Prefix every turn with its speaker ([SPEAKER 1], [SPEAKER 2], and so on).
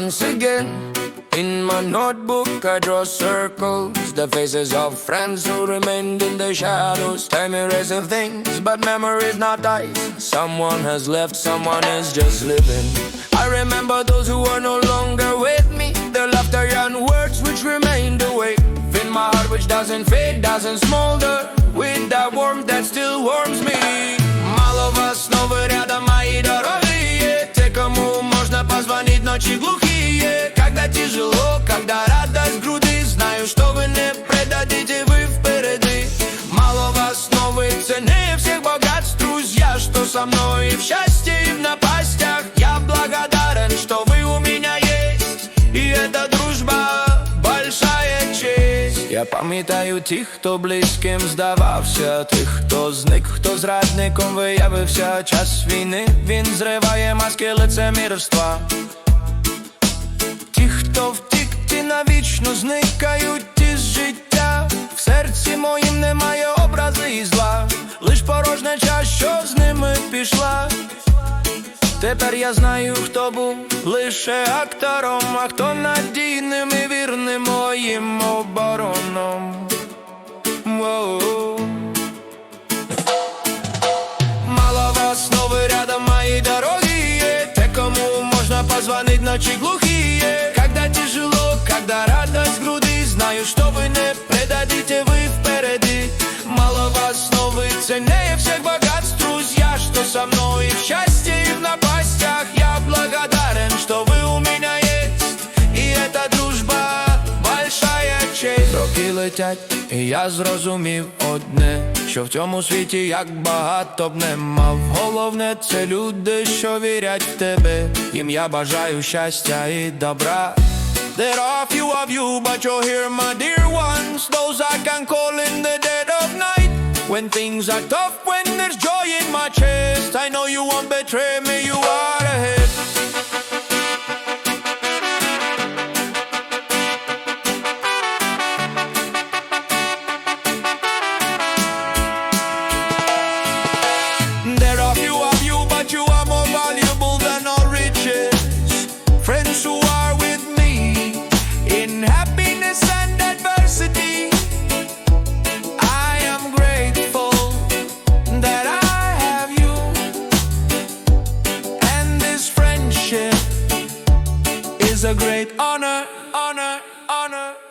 [SPEAKER 1] once again. In my notebook, I draw circles, the faces of friends who remained in the shadows. Time erasing things, but memories not ice. Someone has left, someone is just living. I remember those who are no longer with me, their laughter and words which remained awake. In my heart, which doesn't fade, doesn't smolder, with that warmth that still warms me. Мало вас снова рядом, мои дорогие Те, кому можно позвонить ночи глухие со мной и в счастье, и в напастях Я благодарен, что вы у меня есть И эта дружба большая честь Я пам'ятаю тих, хто близьким здавався Тих, хто зник, хто зрадником виявився Час війни, він зриває маски лицемірства Ті, хто втік, ті навічно зникають із життя пішла Тепер я знаю, хто був лише актором, а хто надійним і вірним моїм обороном. Воу. Мало вас снова рядом, мои дорогие Те, кому можно позвонить ночи глухие Когда тяжело, когда радость в груди Знаю, что вы Летять, і я зрозумів одне Що в цьому світі як багато б не мав Головне це люди, що вірять в тебе Їм я бажаю щастя і добра There are few of you, but you're here, my dear ones Those I can call in the dead of night When things are tough, when there's joy in my chest I know you won't betray me, you are ahead is a great honor, honor, honor.